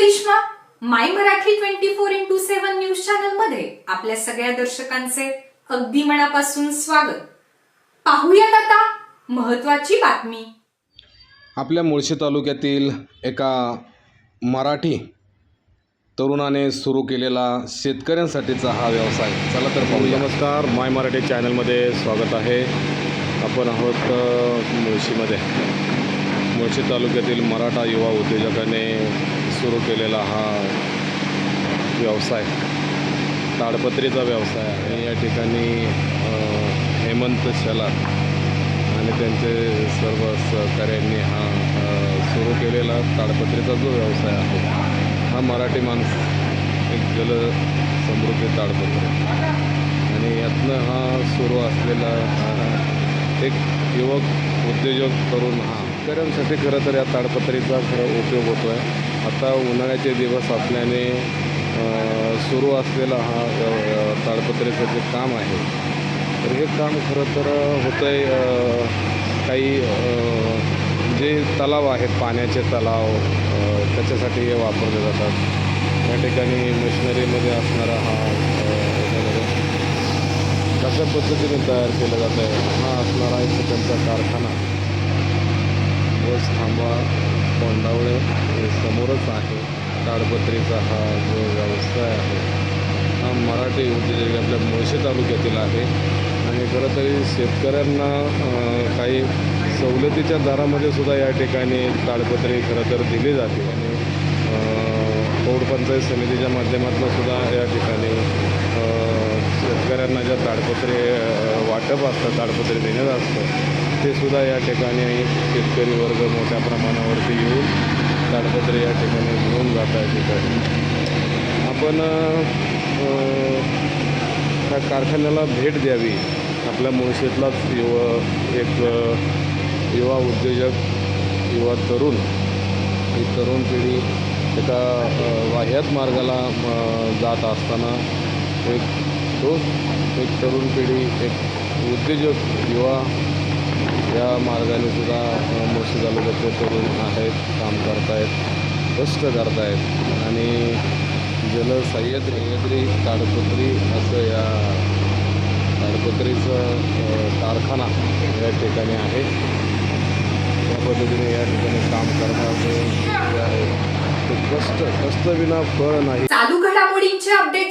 Karishma my Marathi twenty four into seven news चॅनलमध्ये आपल्या सगळ्या दर्शकांचे अगदी मनापासून स्वागत. पाहूयात आता महत्वाची बातमी. आपल्या मुळशी तालुक्यातील एका मराठी तरुणाने सुरू केलेला शेतकऱ्यांसाठीचा हा व्यवसाय. चला तर पाहूया. नमस्कार माय मराठी चॅनलमध्ये स्वागत आहे. आपण आहोत मुळशीमध्ये. मुळशी तालुक्यातील मराठा युवा उद्योजकाने सुरू केलेला हा व्यवसाय ताडपत्रीचा व्यवसाय आहे. आणि या ठिकाणी हेमंत शलार आणि त्यांचे सर्व सहकाऱ्यांनी हा सुरू केलेला ताडपत्रीचा जो व्यवसाय आहे हा मराठी माणूस एक जल समृद्धी ताडपत्री. आणि यातनं हा सुरू असलेला एक युवक उद्योजक करून हा शेतकऱ्यांसाठी खरं तर या ताडपत्रीचा खरं उपयोग होतो आहे आता उन्हाळ्याचे दिवस असल्याने सुरू असलेला हा ताडपत्रीचं जे काम आहे तर हे काम खरं तर होतं आहे काही जे तलाव आहेत पाण्याचे तलाव त्याच्यासाठी हे वापरले जातात. या ठिकाणी मशिनरीमध्ये असणारा हा कशा पद्धतीने तयार केलं जातं आहे हा असणारा एक त्यांचा कारखाना. बस थांबा कोंडावळे हे समोरच आहे. ताडपत्रीचा हा जो व्यवसाय आहे हा मराठी उद्योजक आपल्या मुळशी तालुक्यातील आहे. आणि खरं तरी शेतकऱ्यांना काही सवलतीच्या दरामध्ये सुद्धा या ठिकाणी ताडपत्री खरं तर दिली जाते. आणि अं, समितीच्या माध्यमातून सुद्धा या ठिकाणी शेतकऱ्यांना ज्या ताडपत्रे वाटप असतं ताडपत्रे देण्यात असतं. ते सुद्धा या ठिकाणी शेतकरी वर्ग मोठ्या प्रमाणावरती येऊन ताडपत्रे या ठिकाणी घेऊन जात आहे ठिकाणी आपण त्या कारखान्याला भेट द्यावी. आपल्या मुळशीतलाच युव एक युवा उद्योजक युवा तरुण ही तरुण पिढी एका वाह्यात मार्गाला जात असताना एक तोच एक तरुण पिढी एक उद्योजक युवा या मार्गाने सुद्धा मोर्शी मुळशी तालुक्यातले तरुण आहेत काम करतायत कष्ट करतायत. आणि जल सह्याद्री सह्याद्री ताडपत्री असं या ताडपत्रीचं कारखाना या ठिकाणी आहे. त्या पद्धतीने या ठिकाणी काम करतात जे आहे ते कष्ट कष्टविना फळ नाही. चालू घडामोडींचे अपडेट